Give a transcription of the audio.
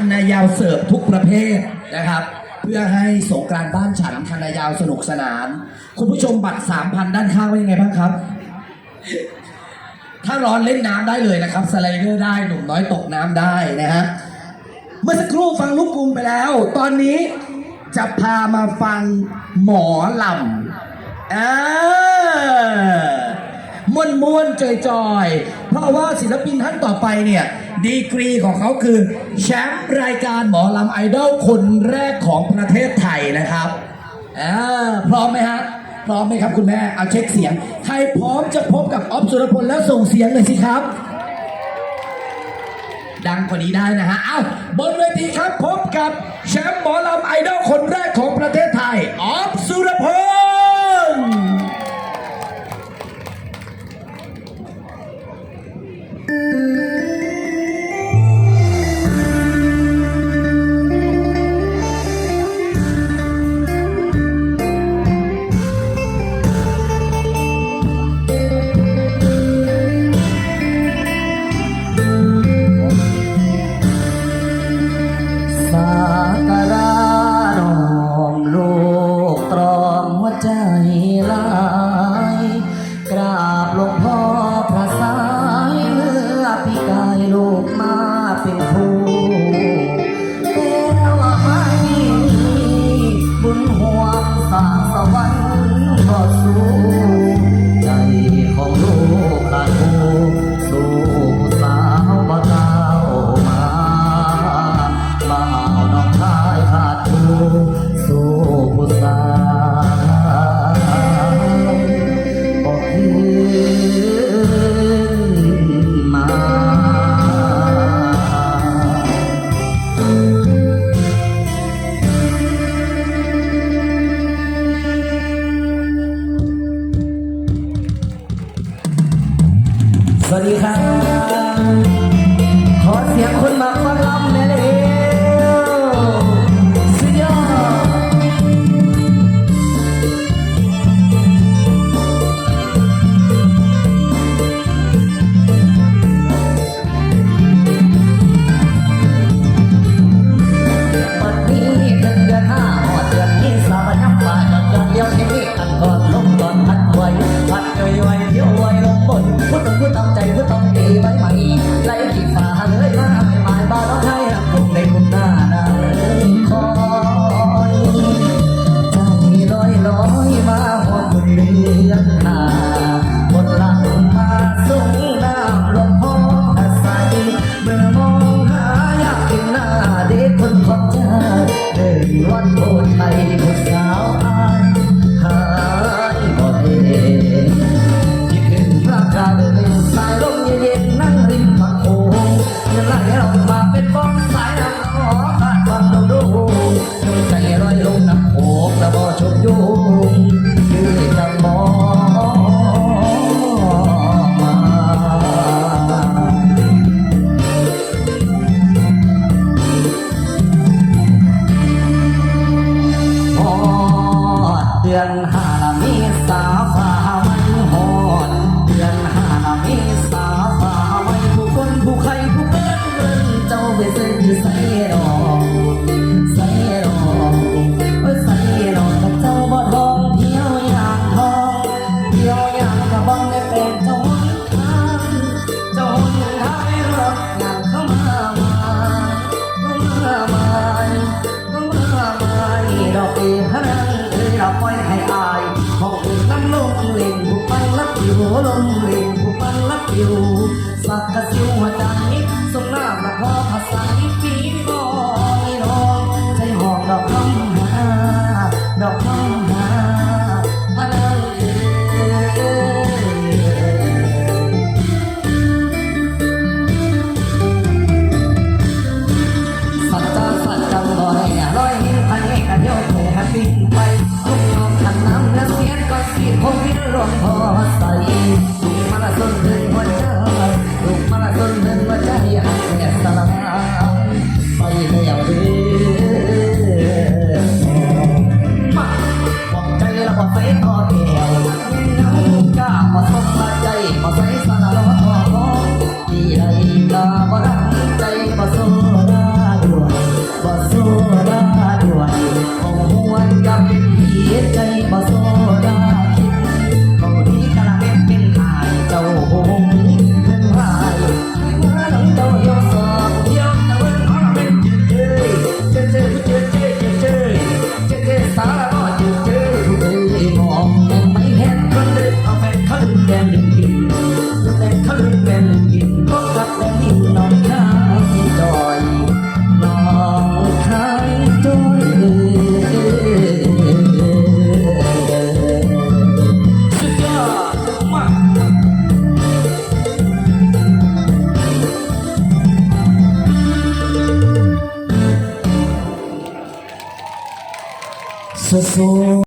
คันนายาวเสิร์ฟทุกประเภทนะครับ เพื่อให้สงกรานต์บ้านฉันคันนายาวสนุกสนาน คุณผู้ชมบัตร3,000ด้านข้างว่ายังไงบ้างครับ ถ้าร้อนเล่นน้ำได้เลยนะครับ สไลเดอร์ได้หนุ่มน้อยตกน้ำได้นะฮะเมื่อสักครู่ฟังลูกกรุงไปแล้ว ตอนนี้จะพามาฟังหมอลำอ่า มวนมวนๆจอยจอยๆ เพราะว่าศิลปินท่านต่อไปเนี่ยดีกรีของเขาคือแชมป์รายการหมอลำไอดอลคนแรกของประเทศไทยนะครับอ่าพร้อมไหมฮะพร้อมไหมครับคุณแม่เอาเช็คเสียง ใครพร้อมจะพบกับออฟสุรพลแล้วส่งเสียงหน่อยสิครับ ดังกว่านี้ได้นะฮะเอาบนเวทีครับพบกับแชมป์หมอลำไอดอลคนแรกของประเทศไทยออฟสุรพล การานอมลูกตรอมหัวใจหลายกราบหลวงพ่อพระสายเมื่อพี่กายลูกมาเป็นค ขอเสียงคนมา วินรวมพอใส่ลูกมาละสนถึงหัวใจลูกมาละสนถึงหัวใจหักแง่สลายไปแล้วเด้อมาบอกใจละบอกใส่ต่อแก้วน้ำกล้ามาสมมาใจมาใส่สารล้อทอที่ใดกล้ามาดั สู้ๆ